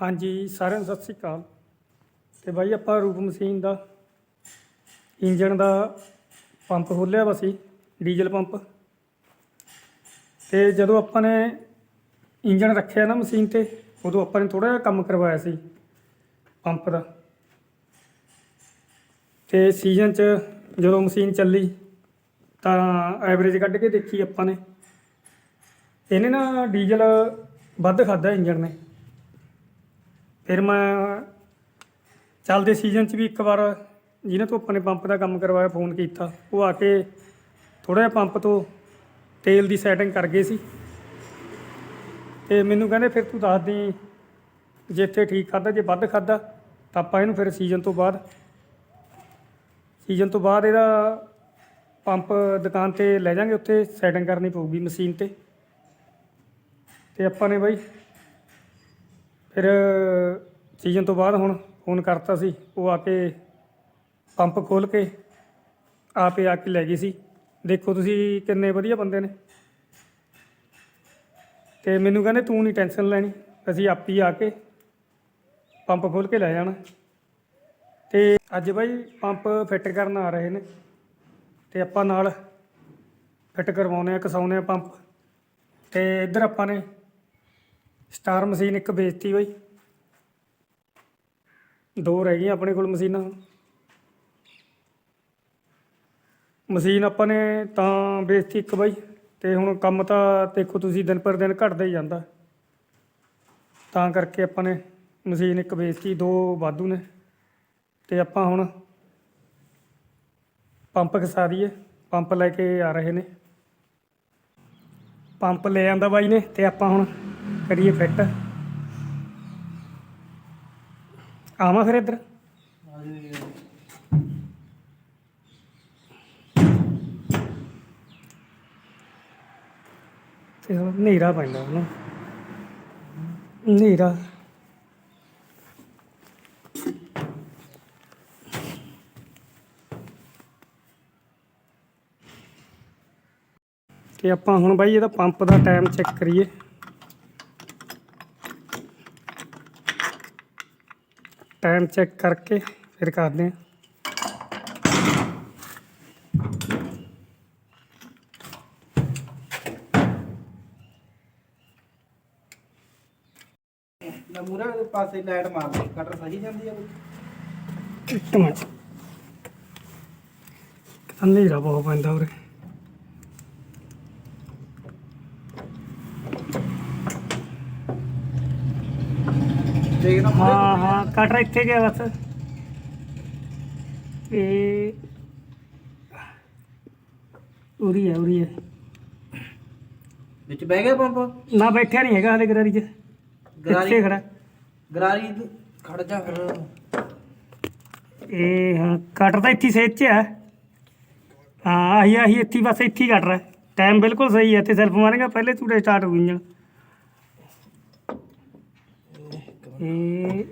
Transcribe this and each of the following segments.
ਹਾਂਜੀ, ਸਾਰਿਆਂ ਨੂੰ ਸਤਿ ਸ੍ਰੀ ਅਕਾਲ। ਤੇ ਬਾਈ, ਆਪਾਂ ਰੂਪ ਮਸ਼ੀਨ ਦਾ ਇੰਜਣ ਦਾ ਪੰਪ ਖੋਲ੍ਹਿਆ ਵਾ ਸੀ ਡੀਜ਼ਲ ਪੰਪ। ਤੇ ਜਦੋਂ ਆਪਾਂ ਨੇ ਇੰਜਣ ਰੱਖਿਆ ਨਾ ਮਸ਼ੀਨ ਤੇ, ਉਦੋਂ ਆਪਾਂ ਨੇ ਥੋੜਾ ਜਿਹਾ ਕੰਮ ਕਰਵਾਇਆ ਸੀ, ਪੰਪ ਦਾ। ਤੇ ਸੀਜ਼ਨ 'ਚ ਜਦੋਂ ਮਸ਼ੀਨ ਚੱਲੀ, ਤਾਂ ਐਵਰੇਜ ਕੱਢ ਕੇ ਦੇਖੀ ਆਪਾਂ ਨੇ। ਇਹਨੇ ਨਾ ਡੀਜ਼ਲ ਵੱਧ ਖਾਦਾ ਇੰਜਣ ਨੇ। ਫਿਰ ਮੈਂ ਚੱਲਦੇ ਸੀਜ਼ਨ 'ਚ ਵੀ ਇੱਕ ਵਾਰ ਜਿਹਨਾਂ ਤੋਂ ਆਪਾਂ ਨੇ ਪੰਪ ਦਾ ਕੰਮ ਕਰਵਾਇਆ ਫੋਨ ਕੀਤਾ। ਉਹ ਆ ਕੇ ਥੋੜਾ ਜਿਹਾ ਪੰਪ ਤੋਂ ਤੇਲ ਦੀ ਸੈਟਿੰਗ ਕਰ ਗਏ ਸੀ। ਤੇ ਮੈਨੂੰ ਕਹਿੰਦੇ, ਫਿਰ ਤੂੰ ਦੱਸ ਦੀ ਜੇ ਇੱਥੇ ਠੀਕ ਖਾਦਾ ਜੇ ਵੱਧ ਖਾਦਾ ਤਾਂ ਆਪਾਂ ਇਹਨੂੰ ਫਿਰ ਸੀਜ਼ਨ ਤੋਂ ਬਾਅਦ ਸੀਜ਼ਨ ਤੋਂ ਬਾਅਦ ਇਹਦਾ ਪੰਪ ਦੁਕਾਨ ਤੇ ਲੈ ਜਾਾਂਗੇ, ਉੱਥੇ ਸੈਟਿੰਗ ਕਰਨੀ ਪਊਗੀ ਮਸ਼ੀਨ ਤੇ। ਤੇ ਆਪਾਂ ਨੇ ਬਾਈ ਫਿਰ ਸੀਜ਼ਨ ਤੋਂ ਬਾਅਦ ਹੁਣ ਫੋਨ ਕਰਤਾ ਸੀ, ਉਹ ਆ ਕੇ ਪੰਪ ਖੋਲ ਕੇ ਆਪੇ ਆ ਕੇ ਲੈ ਗਈ ਸੀ। ਦੇਖੋ ਤੁਸੀਂ ਕਿੰਨੇ ਵਧੀਆ ਬੰਦੇ ਨੇ। ਤੇ ਮੈਨੂੰ ਕਹਿੰਦੇ ਤੂੰ ਨਹੀਂ ਟੈਨਸ਼ਨ ਲੈਣੀ, ਅਸੀਂ ਆਪੀ ਆ ਕੇ ਪੰਪ ਖੋਲ ਕੇ ਲੈ ਜਾਣਾ। ਤੇ ਅੱਜ ਬਾਈ ਪੰਪ ਫਿੱਟ ਕਰਨ ਆ ਰਹੇ ਨੇ, ਤੇ ਆਪਾਂ ਨਾਲ ਫਿੱਟ ਕਰਵਾਉਨੇ ਆ ਕਸਾਉਨੇ ਆ ਪੰਪ ਤੇ ਇੱਧਰ ਆਪਾਂ ਨੇ ਸਟਾਰ ਮਸ਼ੀਨ ਇੱਕ ਵੇਚਤੀ ਬਾਈ। ਦੋ ਰਹਿ ਗਈਆਂ ਆਪਣੇ ਕੋਲ ਮਸ਼ੀਨਾਂ। ਮਸ਼ੀਨ ਆਪਾਂ ਨੇ ਤਾਂ ਵੇਚਤੀ ਇੱਕ ਬਾਈ, ਤੇ ਹੁਣ ਕੰਮ ਤਾਂ ਦੇਖੋ ਤੁਸੀਂ ਦਿਨ ਪਰ ਦਿਨ ਘਟਦਾ ਹੀ ਜਾਂਦਾ। ਤਾਂ ਕਰਕੇ ਆਪਾਂ ਨੇ ਮਸ਼ੀਨ ਇੱਕ ਵੇਚਤੀ, ਦੋ ਵਾਧੂ ਨੇ। ਤੇ ਆਪਾਂ ਹੁਣ ਪੰਪ ਖਸਾ ਦਈਏ, ਪੰਪ ਲੈ ਕੇ ਆ ਰਹੇ ਨੇ। ਪੰਪ ਲੈ ਆਂਦਾ ਬਾਈ ਨੇ, ਤੇ ਆਪਾਂ ਹੁਣ ਕਰੀਏ ਫਿੱਟ ਆਵਾਂ ਫਿਰ ਇੱਧਰ? ਤੇ ਹਨੇਰਾ ਪੈਂਦਾ ਉਹਨੂੰ। ਹਨੇਰਾ। ਤੇ ਆਪਾਂ ਹੁਣ ਬਾਈ ਇਹਦਾ ਪੰਪ ਦਾ ਟਾਈਮ ਚੈੱਕ ਕਰੀਏ। ਟਾਈਮ ਚੈੱਕ ਕਰਕੇ ਫਿਰ ਕਰਦੇ ਹਾਂ। ਮੂਰੇ ਦੇ ਪਾਸੇ ਲਾਈਟ ਮਾਰਦੀ ਕਟਰ ਸਹੀ ਜਾਂਦੀ ਆ ਇੱਕ ਮਿੰਟ। ਹਨੇਰਾ ਬਹੁਤ ਪੈਂਦਾ ਉਰੇ। ਦੇਖਦਾ ਹਾਂ ਹਾਂ ਕਟਰ ਇੱਥੇ ਗਿਆ ਬਸ। ਇਹ ਉਰੀ ਹੈ ਉਰੀ ਹੈ ਵਿੱਚ ਬਹਿ ਗਿਆ ਪੰਪ? ਨਾ ਬੈਠਿਆ ਨਹੀਂ ਹੈਗਾ ਹਲੇ ਗਰਾਰੀ 'ਚ। ਗਰਾਰੀ ਇੱਥੇ ਖੜਾ। ਗਰਾਰੀ ਤੂੰ ਖੜ ਜਾ ਫਿਰ। ਇਹ ਹਾਂ ਕਟਰ ਤਾਂ ਇੱਥੇ ਹੀ ਸੇਚ 'ਚ ਹੈ ਹਾਂ ਆਹੀ ਆਹੀ ਇੱਥੇ ਹੀ ਬਸ ਇੱਥੇ ਹੀ ਕੱਟ ਰਿਹਾ ਟਾਈਮ ਬਿਲਕੁਲ ਸਹੀ ਹੈ ਤੇ ਸੈਲਫ ਮਾਰੇਗਾ ਪਹਿਲੇ ਤੂੜੇ ਸਟਾਰਟ ਹੋ ਇੰਜਣ ਇਹ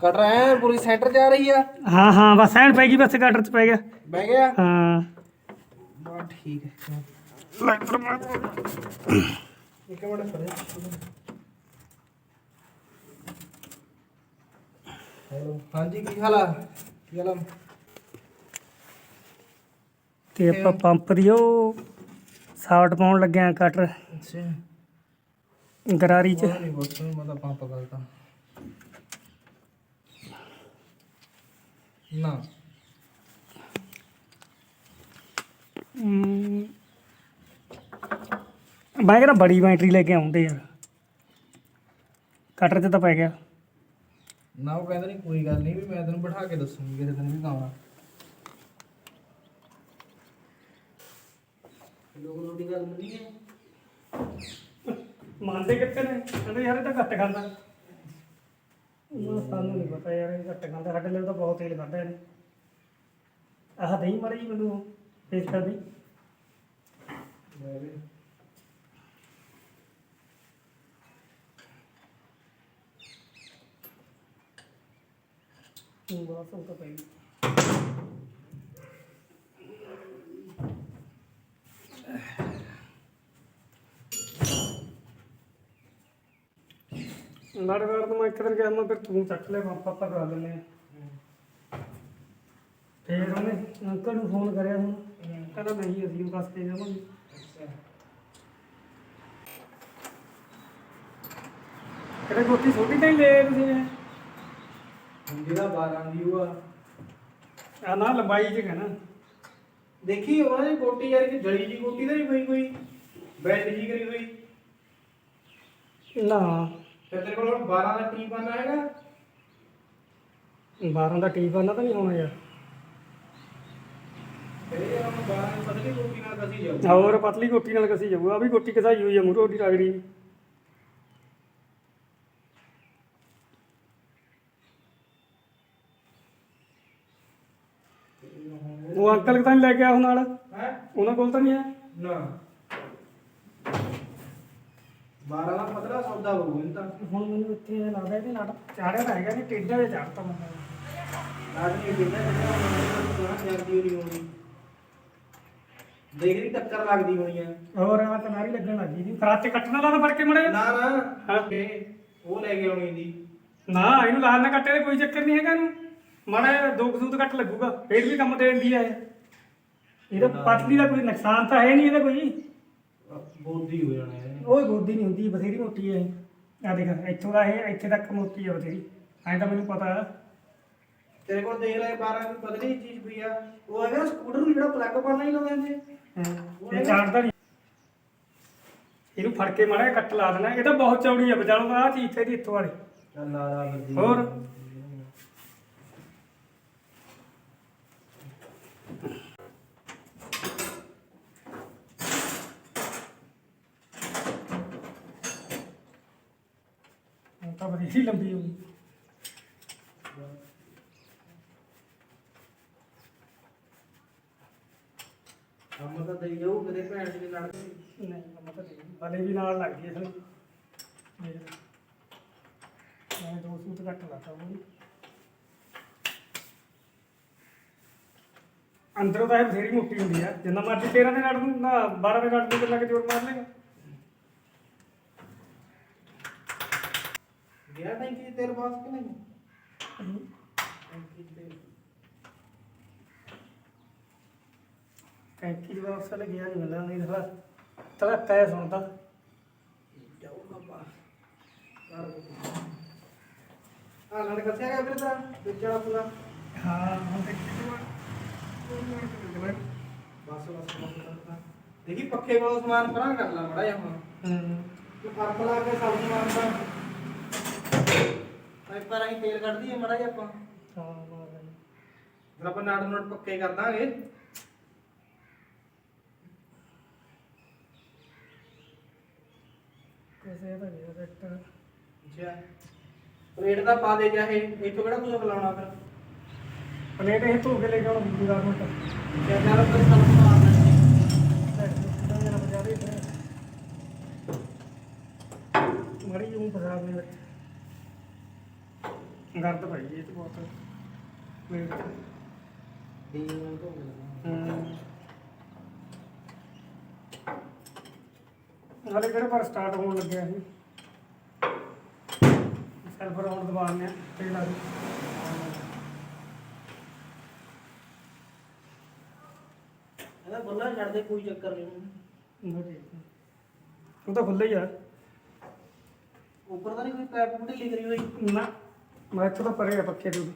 ਕਟਰ ਐ ਪੂਰੀ ਸੈਂਟਰ ਜਾ ਰਹੀ ਆ? ਹਾਂ ਹਾਂ ਬਸ ਐਨ ਪੈ ਗਈ ਬਸ ਕਟਰ 'ਚ ਪੈ ਗਿਆ। ਬਹਿ ਗਿਆ? ਹਾਂ। ਬਾ ਠੀਕ ਹੈ। ਇੱਕ ਮਿੰਟ ਖੜੇ ਹੈਲੋ ਹਾਂਜੀ ਕੀ ਹਾਲ ਆ? ਕੀ ਹਾਲ ਆ? ਤੇ ਆਪਾਂ ਪੰਪ ਦੀ ਉਹ ਸਾਫਟ ਪਾਉਣ ਲੱਗਿਆ ਕਟਰ। ਅੱਛਾ। ਗਰਾਰੀ 'ਚ। ਨਹੀਂ ਬੋਸ ਮੈਂ ਤਾਂ ਪੰਪ ਕਰਦਾ। ਨਾ। ਹਮ, ਮੈਂ ਕਹਿੰਦਾ ਬੜੀ ਬੈਟਰੀ ਲੈ ਕੇ ਆਉਂਦੇ ਯਾਰ। ਕਟਰ 'ਚ ਤਾਂ ਪੈ ਗਿਆ। ਨਾ ਉਹ ਕਹਿੰਦਾ ਨਹੀਂ ਕੋਈ ਗੱਲ ਨਹੀਂ ਵੀ ਮੈਂ ਤੈਨੂੰ ਬਿਠਾ ਕੇ ਦੱਸੂਗੀ ਕਿਸੇ ਦਿਨ ਵੀ ਗਾਉਣਾ। ਲੋਕ ਲੋੜੀ ਗੱਲ ਨਹੀਂ ਹੈ ਮੰਨਦੇ ਕਿੱਥੇ ਨੇ? ਕਹਿੰਦੇ ਯਾਰ ਇਹ ਤਾਂ ਘੱਟ ਖਾਂਦਾ ਉਹ ਸਾਨੂੰ ਨਹੀਂ ਪਤਾ ਯਾਰ ਇਹ ਘੱਟ ਖਾਂਦਾ ਸਾਡੇ ਲਈ ਤਾਂ ਬਹੁਤ ਤੇਲ ਖਾਂਦਾ ਇਹਨੇ। ਆਹ ਦਹੀਂ ਮੜੀ ਮੈਨੂੰ ਕਰ ਦੀ ਤੂੰ ਬਸ ਉਹ ਤਾਂ ਪਈ। ਲੜਗੜ ਤੋਂ ਮੈਂ ਇੱਕ ਦਿਨ ਕਿਹਾ ਮੈਂ ਫਿਰ ਤੂੰ ਚੱਕ ਲੈ ਪਾਪਾ ਆਪਾਂ ਕਰਾ ਆ ਫੇਰ ਉਹਨੇ ਅੰਕਲ ਨੂੰ ਫੋਨ ਕਰਿਆ ਹੁਣ। ਕਹਿੰਦਾ ਨਹੀਂ ਅਸੀਂ ਬਸ ਕੇ ਜਾਵਾਂਗੇ ਕਿਹੜੇ ਗੋਟੀ ਛੋਟੀ ਤਾਂ ਹੀ ਲੈ ਤੁਸੀਂ ਇਹ? ਹੁਣ ਜਿਹੜਾ 12 ਦੀ ਉਹ ਆ। ਆ ਨਾ ਲੰਬਾਈ ਚ ਕਹਿਣਾ। ਦੇਖੀ ਉਹਨਾਂ ਦੀ ਕੋਟੀ ਯਾਰ ਕਿ ਜਲੀ ਜੀ ਕੋਟੀ ਤਾਂ ਨਹੀਂ ਪਈ ਕੋਈ। ਬੈਂਡ ਜੀ ਕਰੀ ਹੋਈ। ਨਾ। ਫਿਰ ਤੇਰੇ ਕੋਲ ਹੁਣ 12 ਦਾ ਟੀ ਪਾਣਾ ਹੈਗਾ? 12 ਦਾ ਟੀ ਪਾਣਾ ਤਾਂ ਨਹੀਂ ਹੋਣਾ ਯਾਰ। ਫਿਰ ਇਹ ਹੁਣ 12 ਦੀ ਪਤਲੀ ਕੋਟੀ ਨਾਲ ਕਸੀ ਜਾਊ। ਹੋਰ ਪਤਲੀ ਗੋਟੀ ਨਾਲ ਕਸੀ ਜਾਊ। ਆ ਵੀ ਗੋਟੀ ਕਸਾਈ ਹੋਈ ਆ ਮੂਰੋ ਉਹਦੀ ਰਗੜੀ। ਉਹ ਅੰਕਲ ਤਾਂ ਨਹੀਂ ਲੈ ਕੇ ਆ ਉਹ ਨਾਲ? ਹੈ? ਉਹਨਾਂ ਕੋਲ ਤਾਂ ਨਹੀਂ ਹੈ ਨਾ। 12 ਦਾ ਪਤਲਾ ਸੌਦਾ ਹੋਊ ਇਹ ਤਾਂ। ਹੁਣ ਮੈਨੂੰ ਇੱਥੇ ਇਹ ਲੱਗਦਾ ਇਹਦੇ ਨਾਲ ਚਾੜਿਆ ਤਾਂ ਹੈਗਾ ਨਹੀਂ ਟੇਡਾ ਜਿਹਾ ਚਾੜਤਾ ਬੰਦਾ। ਆਦਮੀ ਬਿੰਦਾ ਜਿਹੜਾ ਜਾਂਦੀ ਹੋਣੀ ਹੋਣੀ। ਦੇਖ ਲਈ ਟੱਕਰ ਲੱਗਦੀ ਹੋਣੀ ਆ। ਹੋਰ ਆ ਕਨਾਰੀ ਲੱਗਣ ਲੱਗੀ ਦੀ ਖਰਾਤੇ ਕੱਟਣਾ ਲਾ ਤਾਂ ਫੜ ਕੇ ਮੜੇ ਨਾ ਨਾ। ਹਾਂ। ਇਹ ਉਹ ਲੈ ਕੇ ਆਉਣੀ ਦੀ ਨਾ ਇਹਨੂੰ ਲਾਲ ਨਾ ਕੱਟੇ ਦੇ ਕੋਈ ਚੱਕਰ ਨਹੀਂ ਹੈਗਾ ਇਹਨੂੰ। ਮਾੜਾ ਦੋ ਕੱਟ ਲੱਗੂਗਾ। ਫੇਰ ਵੀ ਕੰਮ ਦੇ ਹੈ ਇਹ। ਇਹਦਾ ਪਤਲੀ ਦਾ ਕੋਈ ਨੁਕਸਾਨ ਤਾਂ ਹੈ ਨਹੀਂ ਇਹਦਾ ਕੋਈ। ਬੋਦੀ ਹੋ ਜਾਣਾ ਇਹ ਉਹ ਗੋਦੀ ਨਹੀਂ ਹੁੰਦੀ ਬਥੇਰੀ ਮੋਟੀ ਹੈ ਆ ਦੇਖ ਇੱਥੋਂ ਦਾ ਇਹ ਇੱਥੇ ਤੱਕ ਮੋਟੀ ਹੈ ਬਥੇਰੀ। ਐਂ ਤਾਂ ਮੈਨੂੰ ਪਤਾ। ਹੈ ਤੇਰੇ ਕੋਲ ਦੇਖ ਲੈ 12 ਦੀ ਪਤਲੀ ਚੀਜ਼ ਪਈ ਆ। ਉਹ ਹੈਗਾ ਸਕੂਟਰ ਨੂੰ ਜਿਹੜਾ ਪਲੱਗ ਪਾਣਾ ਹੀ ਲਾਉਂਦੇ ਨੇ ਇਹ ਚਾੜਦਾ ਨਹੀਂ। ਇਹਨੂੰ ਫੜ ਕੇ ਮਾੜਾ ਜਿਹਾ ਕੱਟ ਲਾ ਦੇਣਾ। ਇਹ ਤਾਂ ਬਹੁਤ ਚੌੜੀ ਹੈ ਬਚਾਲੋ ਆ ਚੀਜ਼ ਤੇ ਦੀ ਇੱਥੋਂ ਵਾਲੀ। ਚੱਲ ਲਾ ਲਾ ਲੱਦੀ ਹੋਰ? ਤਾਂ ਬੜੀ ਲੰਬੀ ਹੋ ਗਈ। ਕੰਮ ਤਾਂ ਦੇਈ ਜਾਊ ਕਦੇ ਭੈਣ ਜੀ ਲੜ ਕੇ ਨਹੀਂ ਕੰਮ ਤਾਂ ਨਹੀਂ ਹਲੇ ਵੀ ਨਾਲ ਲੱਗ ਗਈ ਇਸ ਨੂੰ ਦੇਖ ਮੈਂ ਦੋ ਸੂਤ ਘੱਟ ਲਾਤਾ ਉਹ ਅੰਦਰੋਂ ਤਾਂ ਇਹ ਬਥੇਰੀ ਮੋਟੀ ਹੁੰਦੀ ਆ। ਜਿੰਨਾ ਮਰਜ਼ੀ 13 ਦੇ ਨੜ ਨੂੰ ਨਾ 12 ਦੇ ਨੜ ਨੂੰ ਕਿੰਨਾ ਕੁ ਜ਼ੋਰ ਮਾਰ ਲੇਗਾ ਤੇਲ ਟੈਂਕੀ ਤੇਲ ਕੈਂਕੀ ਦੀ ਵਾਪਸ ਲੈ ਗਿਆ ਨਹੀਂ ਮਿਲਦਾ ਨਹੀਂ ਥੋੜਾ ਤੜਾ ਤੈ ਸੁਣਦਾ। ਜਾਊਗਾ ਬਾ ਆ ਲੜ ਕੱਸਿਆ ਗਿਆ ਫਿਰ ਤਾਂ ਵਿਚਾਰਾ ਪੂਰਾ। ਹਾਂ ਹੁਣ ਤੇ ਬਸ ਬਸ ਬਸ ਦੇਖੀ ਪੱਖੇ ਕੋਲੋਂ ਸਮਾਨ ਪਰਾਂ ਕਰ ਲਾ ਮੜਾ ਜਾ ਹੁਣ। ਹੂੰ। ਤੂੰ ਫ਼ਰਕ ਲਾ ਕੇ ਸਬਜ਼ੀ ਮਾਰਦਾ ਪਾਈਪਾਂ ਰਾਹੀਂ ਤੇਲ ਕੱਢਦੀ ਹੈ ਮੜਾ ਜਾ ਆਪਾਂ। ਹਾਂ ਮਾਰ ਲਈ। ਫਿਰ ਆਪਾਂ ਨਾੜ ਨੋਟ ਪੱਕੇ ਕਰ ਦਾਂਗੇ। ਕਿਸੇ ਦਾ ਨਹੀਂ ਰੈਕਟਰ ਅੱਛਾ। ਰੇਟ ਦਾ ਪਾ ਦੇ ਚਾਹੇ ਇੱਥੋਂ ਕਿਹੜਾ ਕੁਝ ਖਲਾਉਣਾ ਫਿਰ? ਪਲੇਟ ਇਹ ਧੋ ਕੇ ਲੈ ਕੇ ਆਉਣਾ ਬੀਬੀ ਦਾ ਮਿੰਟ ਕਿਆ ਨਾਲ ਫਿਰ ਸਭ ਮਾਰ ਮੜੀ ਜੂ ਪਸਾਬ ਨੇ ਵਿੱਚ ਗਰਦ ਪਈ ਇਹ ਤੇ ਬਹੁਤ ਪਲੇਟ ਦੀ ਨੂੰ ਤੋਂ ਹੂੰ। ਹਾਲੇ ਕਿਹੜੇ ਪਰ ਸਟਾਰਟ ਹੋਣ ਲੱਗਿਆ ਸੀ ਸੈਲਫ ਰਾਉਂਡ ਦਬਾਉਂਦੇ ਆ ਤੇ ਲਾ ਦੀ ਇਹਦਾ ਬੱਲਾ ਛੱਡ ਦੇ ਕੋਈ ਚੱਕਰ ਨਹੀਂ। ਠੀਕ ਹੈ। ਉਹ ਤਾਂ ਖੁੱਲ੍ਹਾ ਹੀ ਆ। ਉੱਪਰ ਤਾਂ ਨਹੀਂ ਕੋਈ ਪੈਪ ਪੂਟੀ ਲਿਖ ਰਹੀ ਹੋਈ? ਨਾ। ਮੈਂ ਇੱਥੋਂ ਤਾਂ ਪਰੇ ਆ ਪੱਖੇ ਤੋਂ ਹੈ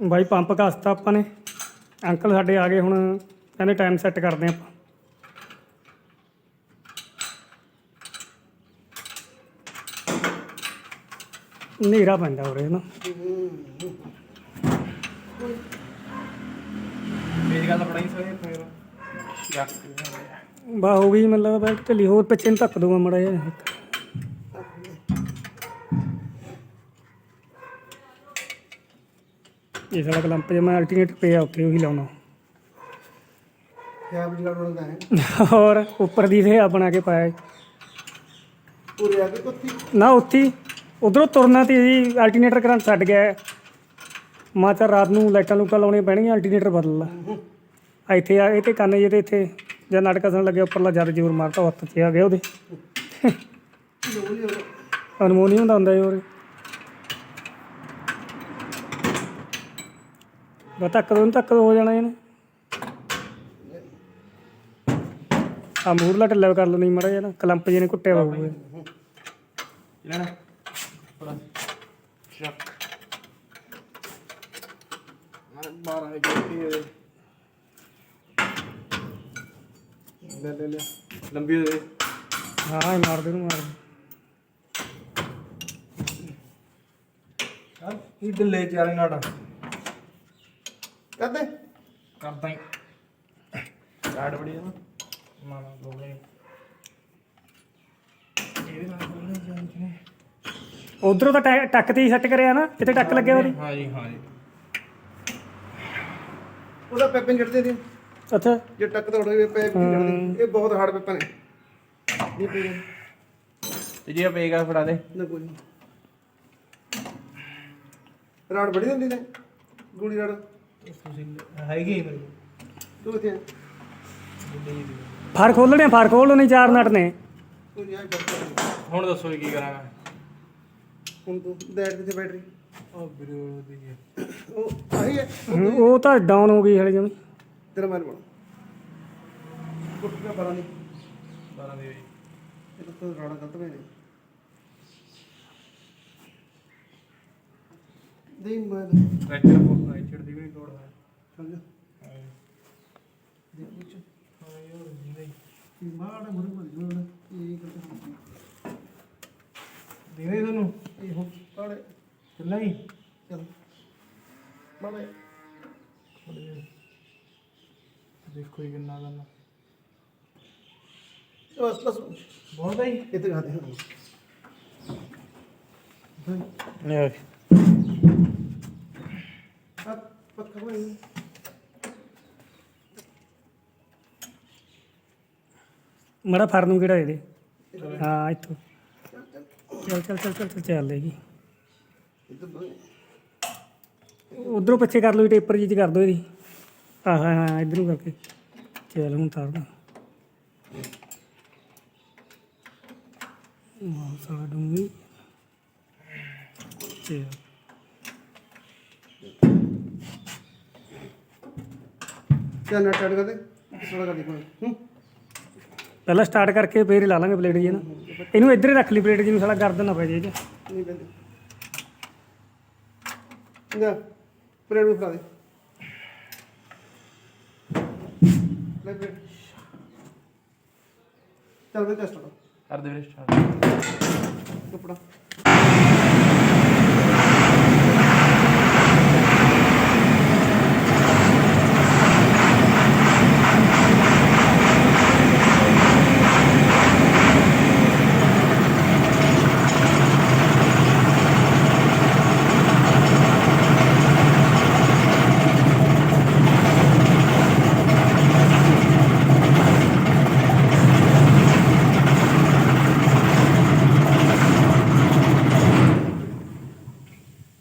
ਬਾਈ ਪੰਪ ਘਸਤਾ ਆਪਾਂ ਨੇ। ਅੰਕਲ ਸਾਡੇ ਆ ਗਏ ਹੁਣ ਕਹਿੰਦੇ ਟਾਈਮ ਸੈੱਟ ਕਰਦੇ ਆਪਾਂ। ਹਨੇਰਾ ਪੈਂਦਾ ਉਰੇ ਨਾ। ਮੇਰੀ ਗੱਲ ਬੜਾ ਹੀ ਸੋਹਣੀ ਫਿਰ ਜੱਕ ਬਾ ਹੋ ਗਈ ਮਤਲਬ ਬੈਠ ਢਲੀ ਹੋਰ ਪਿੱਛੇ ਨੂੰ ਧੱਕ ਦੂੰਗਾ ਮੜਾ ਜਿਹਾ। ਇਹ ਸਾਲਾ ਕਲੰਪ ਜੇ ਮੈਂ ਅਲਟਰਨੇਟਰ ਪਿਆ ਉੱਥੇ ਉਹੀ ਲਾਉਣਾ। ਕਿਆ ਬਿਜਲਾ ਬਣਦਾ ਹੈ ਹੋਰ ਉੱਪਰ ਦੀ ਸੇ ਬਣਾ ਕੇ ਪਾਇਆ। ਪੂਰੇ ਆ ਕੇ ਕੁੱਤੀ ਨਾ ਉੱਥੀ ਉਧਰੋਂ ਤੁਰਨਾ ਤੇ ਜੀ ਅਲਟਰਨੇਟਰ ਕਰੰਟ ਛੱਡ ਗਿਆ। ਹੈ। ਮੈਂ ਤਾਂ ਰਾਤ ਨੂੰ ਲਾਈਟਾਂ ਲੂਟਾਂ ਲਾਉਣੀਆਂ ਪੈਣਗੀਆਂ ਅਲਟਰਨੇਟਰ ਬਦਲ ਲਾ। ਇੱਥੇ ਆ ਇਹ ਤੇ ਕੰਨ ਜੇ ਤੇ ਇੱਥੇ। ਜਦ ਨਟ ਕਸਣ ਲੱਗਿਆ ਉੱਪਰਲਾ ਜਦ ਜ਼ੋਰ ਮਾਰਤਾ ਉਹ ਹੱਥ 'ਚ ਆ ਗਿਆ ਉਹਦੇ। ਅਨਮੋਨੀਅਮ ਦਾ ਹੁੰਦਾ ਜ਼ੋਰ ਧੱਕ ਦੋ ਧੱਕ ਹੋ ਜਾਣਾ ਇਹਨੇ। ਆ ਮੂਰਲਾ ਢਿੱਲਾ ਕਰ ਲਓ ਨਹੀਂ ਮੜਾ ਨਾ ਕਲੰਪ ਜਿਹੇ ਨੇ ਕੁੱਟਿਆ ਹੋਊਗਾ। ਲੈਣਾ ਥੋੜਾ ਸ਼ੱਕ। ਮਾਰ 12 ਦੇ ਕੀ ਇਹਦੇ ਲੈ ਲੈ ਲੈ। ਲੰਬੀ ਦੇ ਹਾਂ ਇਹ ਮਾਰ ਦੇ ਨੂੰ ਮਾਰ ਦੇ। ਹਾਂ ਇਹ ਢਿੱਲੇ ਚਾਰੇ ਨਾਟਾ ਕਰਦੇ। ਕਰਦਾ ਹੀ। ਕਾੜ ਬੜੀ ਨਾ। ਮਾਨਾ ਦੋਗੇ ਇਹਦੇ ਨਾਲ ਬੋਲਣੇ ਜਾਂਦੇ ਨੇ ਉਧਰੋਂ ਤਾਂ ਟੈ- ਟੱਕ ਤੇ ਹੀ ਸੈੱਟ ਕਰਿਆ ਨਾ ਕਿਤੇ ਟੱਕ ਲੱਗਿਆ ਉਹਦੀ। ਹਾਂ ਜੀ ਹਾਂ ਜੀ ਉਹਦਾ ਪੈਪਨ ਜੜਦੇ ਨੇ ਅੱਛਾ। ਜੇ ਟੱਕ ਤੋੜ ਨਹੀਂ ਜੜਦੇ ਇਹ ਬਹੁਤ ਹਾਰਡ ਇਹ ਪਈ ਤੇ ਜੇ ਪਏਗਾ ਫੜਾ ਦੇ। ਨਾ ਕੋਈ ਰਾੜ ਬੜੀ ਹੁੰਦੀ ਨੇ। ਗੋਲੀ ਰਾੜ। ਤੁਸੀਂ ਹੈਗੀ ਮੇਰੇ ਤੂੰ ਕਿੱਥੇ ਹੈ? ਫਾਰ ਖੋਲਣੇ ਆ, ਫਾਰ ਖੋਲ ਨਹੀਂ ਚਾਰ ਨਟ ਨੇ। ਤੂੰ ਜਾ ਬੱਚਾ ਹੁਣ ਦੱਸੋ ਕੀ ਕਰਾਂ ਮੈਂ ਹੁਣ ਤੂੰ ਡੈਡ ਕਿੱਥੇ ਬੈਟਰੀ ਉਹ ਵੀਰੋ ਦੀ ਉਹ ਆਹੀ ਹੈ। ਉਹ ਤਾਂ ਡਾਊਨ ਹੋ ਗਈ ਹਲੇ ਜਮੀ। ਤੇਰਾ ਮਾਰ ਬਣਾ ਕੁੱਟ ਕੇ ਪਰਾਂ ਨਹੀਂ 12 ਦੇ ਇਹ ਤਾਂ ਰਾੜਾ ਗਲਤ ਪੈ ਨੇ ਦੇ ਮੈਂ ਟਰੈਕਟਰ ਕੋਲ ਰਾਈਟ ਦੀ ਵੀ ਨਹੀਂ ਤੋੜਦਾ ਸਮਝ ਦੇ ਕੁਛ ਇਹ ਮਾੜਾ ਮੁਰੇ ਮੁਰੇ ਜੋੜ ਇਹ ਕਰਦੇ ਹਾਂ ਦੇਣੇ ਤੁਹਾਨੂੰ ਇਹ ਹੋ ਪਾੜੇ ਚੱਲਾਂ ਹੀ ਚਲ ਮਾੜੇ ਦੇਖੋ ਇਹ ਕਿੰਨਾ ਕਰਨਾ। ਬਸ ਬਸ ਬਹੁਤ ਹੀ ਤੇ ਖਾਤੇ ਹਾਂ ਨਹੀਂ ਪੱਕਾ ਹੋਈ ਮੜਾ ਫਰ ਨੂੰ ਕਿਹੜਾ ਇਹਦੇ। ਹਾਂ ਇੱਥੋਂ। ਚੱਲ ਚੱਲ ਚੱਲ ਚੱਲ ਚੱਲ ਬਈ ਉਧਰੋਂ ਪਿੱਛੇ ਕਰ ਲਓ ਟੇਪਰ ਜੀ ਚ ਕਰ ਦਿਓ ਇਹਦੀ। ਆਹ ਹਾਂ ਹਾਂ ਇਧਰੋਂ ਕਰਕੇ। ਚੱਲ ਹੁਣ ਤਾਰਦਾ ਮਾਂ ਸਾਲਾ ਡੂੰਗੀ ਚੱਲ ਚੱਲ। ਨਾ ਟੱਟ ਕਰ ਦੇ ਥੋੜਾ ਕਰ ਦੇ ਕੋਈ ਹੂੰ। ਪਹਿਲਾਂ ਸਟਾਰਟ ਕਰਕੇ ਫੇਰ ਲਾ ਲਾਂਗੇ ਪਲੇਟ ਜੀ ਨਾ। ਇਹਨੂੰ ਇੱਧਰ ਹੀ ਰੱਖ ਲਈ ਪਲੇਟ ਜੀ ਨੂੰ ਸਾਲਾ ਗਰਦਨ ਨਾ ਪੈ ਜੇ ਇਹ 'ਚ। ਨਹੀਂ ਬੰਦੇ ਜਾ। ਪਰੇਡ ਨੂੰ ਫੜਾ ਦੇ। ਲੈ ਪਰੇਡ ਚੱਲ ਬਈ ਟੈਸਟ ਕਰੋ। ਕਰ ਦੇ ਵੀਰੇ ਸਟਾਰਟ ਕਪੜਾ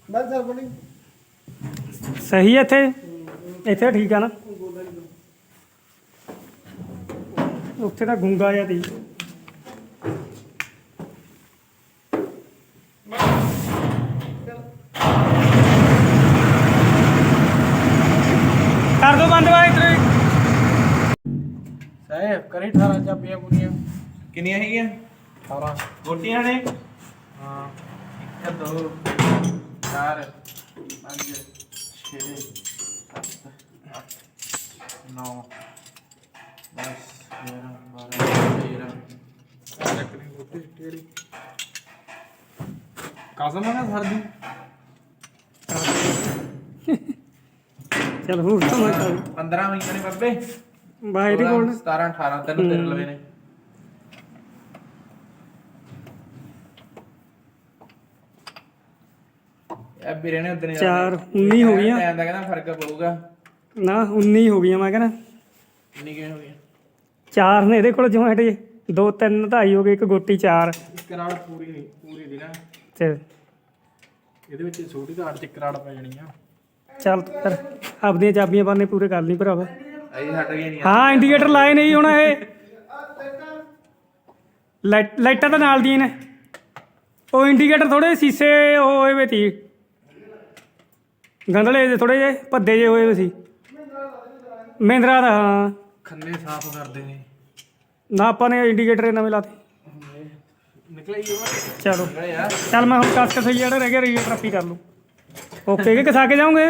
ਬਸ ਚੱਲ ਬਣੀ ਸਹੀ ਹੈ ਇੱਥੇ? ਇੱਥੇ ਠੀਕ ਆ ਨਾ। ਉੱਥੇ ਤਾਂ ਗੁੰਗਾ ਜਿਹਾ ਤੀ ਕਰ ਦੋ ਬੰਦ ਵਾ ਇੱਧਰ ਸਾਹਿਬ ਕਰੀ 18 ਚਾਬੀਆਂ ਪੂਰੀਆਂ। ਕਿੰਨੀਆਂ ਹੈਗੀਆਂ? 18 ਗੋਟੀਆਂ ਨੇ? ਹਾਂ 1 2 4 5 6 7 8 9 10 11 12 13 ਚੱਕਰੀ ਗੋਟੀ ਟੇੜੀ ਕਾਜ਼ਮ ਨਾ ਸਰਦੀ ਚਲ ਹੋਰ ਤਾਂ ਮੈਂ ਕਰ 15 ਮਹੀਨੇ ਨੇ ਬੱਬੇ। ਬਾਹਰ ਹੀ ਕੋਲ 17 18 ਤੈਨੂੰ ਤੇਰੇ ਲਵੇ ਨੇ। ਇਹ ਵੀਰੇ ਨੇ ਉਦਨੇ ਚਾਰ, ਉੱਨੀ ਹੋ ਗਈਆਂ। ਟਾਈਮ ਦਾ ਕਹਿੰਦਾ ਫ਼ਰਕ ਪਊਗਾ। ਨਾ 19 ਹੋ ਗਈਆਂ ਮੈਂ ਕਹਿੰਦਾ। ਇੰਨੀ ਕਿਵੇਂ ਹੋ ਗਈ ਚਾਰ ਨੇ ਇਹਦੇ ਕੋਲ ਜੁਆਇੰਟ ਜੇ। ਦੋ ਤਿੰਨ ਢਾਈ ਹੋ ਗਏ ਇੱਕ ਗੋਟੀ ਚਾਰ। ਇੱਕ ਰਾੜ ਪੂਰੀ ਨਹੀਂ ਪੂਰੀ ਦੀ ਨਾ। ਤੇ ਇਹਦੇ ਵਿੱਚ ਛੋਟੀ ਰਾੜ ਚ ਇੱਕ ਰਾੜ ਪੈ ਜਾਣੀ ਆ। ਚੱਲ ਫਿਰ ਆਪਦੀਆਂ ਚਾਬੀਆਂ ਬਾਨੇ ਪੂਰੇ ਕਰ ਲਈ ਭਰਾਵਾ। ਅਈ ਹਟ ਗਏ ਨਹੀਂ ਹਾਂ ਇੰਡੀਕੇਟਰ ਲਾਏ ਨਹੀਂ ਹੁਣ ਇਹ। ਲਾਈਟ- ਤਾਂ ਨਾਲ ਦੀਆਂ ਨੇ। ਉਹ ਇੰਡੀਕੇਟਰ ਥੋੜੇ ਸੀਸੇ ਉਹ ਹੋਏ ਵੇ ਤੀ ਗੰਦਲੇ ਜੇ ਥੋੜੇ ਜੇ ਭੱਦੇ ਜੇ ਹੋਏ ਵੇ ਸੀ ਮਹਿੰਦਰਾ ਦਾ ਹਾਂ। ਖੰਨੇ ਸਾਫ਼ ਕਰਦੇ ਨੇ। ਨਾ ਆਪਾਂ ਨੇ ਇੰਡੀਕੇਟਰ ਨਵੇਂ ਲਾਤੇ। ਨਿਕਲਿਆ ਹੀ ਉਹ ਚਲੋ। ਨਿਕਲਿਆ ਯਾਰ ਚੱਲ ਮੈਂ ਹੁਣ ਕੱਸ ਕਸ ਜਿਹੜਾ ਰਹਿ ਗਿਆ ਰੇਡੀਏਟਰ ਆਪੀ ਕਰ ਲੂੰ ਓਕੇ ਕਿ ਕਸਾ ਕੇ ਜਾਓਗੇ?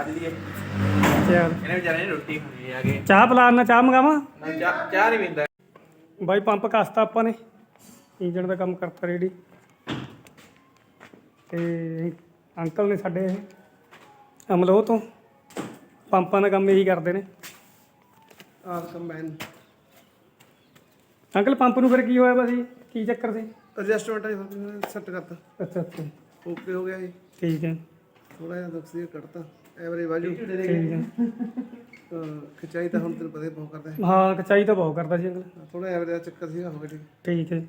ਅੱਜ ਦੀ ਚੱਲ। ਇਹਨੇ ਵਿਚਾਰੇ ਨੇ ਰੋਟੀ ਖਾਣੀ ਆ ਕੇ ਚਾਹ ਪਲਾਨ ਨਾ ਚਾਹ ਮੰਗਾਵਾਂ? ਚਾਹ ਚਾਹ ਨਹੀਂ ਪੀਂਦਾ। ਬਾਈ ਪੰਪ ਕਸਤਾ ਆਪਾਂ ਨੇ। ਇੰਜਣ ਦਾ ਕੰਮ ਕਰਤਾ ਰੈਡੀ। ਤੇ ਅੰਕਲ ਨੇ ਸਾਡੇ ਇਹ ਅਮਲੋਹ ਤੋਂ। ਪੰਪਾਂ ਦਾ ਕੰਮ ਇਹੀ ਕਰਦੇ ਨੇ। ਆਰ ਕੰਬਾਈਨ ਅੰਕਲ ਪੰਪ ਨੂੰ ਫਿਰ ਕੀ ਹੋਇਆ ਵਾ ਸੀ ਕੀ ਚੱਕਰ ਸੀ? ਐਡਜਸਟਮੈਂਟ ਸੈੱਟ ਕਰਤਾ। ਅੱਛਾ ਅੱਛਾ। ਓਕੇ ਹੋ ਗਿਆ ਜੀ। ਠੀਕ ਹੈ। ਥੋੜਾ ਜਿਹਾ ਦੁੱਖ ਸੀ ਕੱਟਤਾ ਐਵਰੇਜ ਵਾਜੂ। ਠੀਕ ਹੈ। ਖਿਚਾਈ ਤਾਂ ਹੁਣ ਤੈਨੂੰ ਪਤਾ ਹੀ ਬਹੁਤ ਕਰਦਾ ਹਾਂ। ਕਚਾਈ ਤਾਂ ਬਹੁਤ ਕਰਦਾ ਸੀ ਅੰਕਲ। ਥੋੜਾ ਐਵਰੇਜ ਦਾ ਚੱਕਰ ਸੀਗਾ ਹੋ ਗਿਆ ਠੀਕ। ਠੀਕ ਹੈ।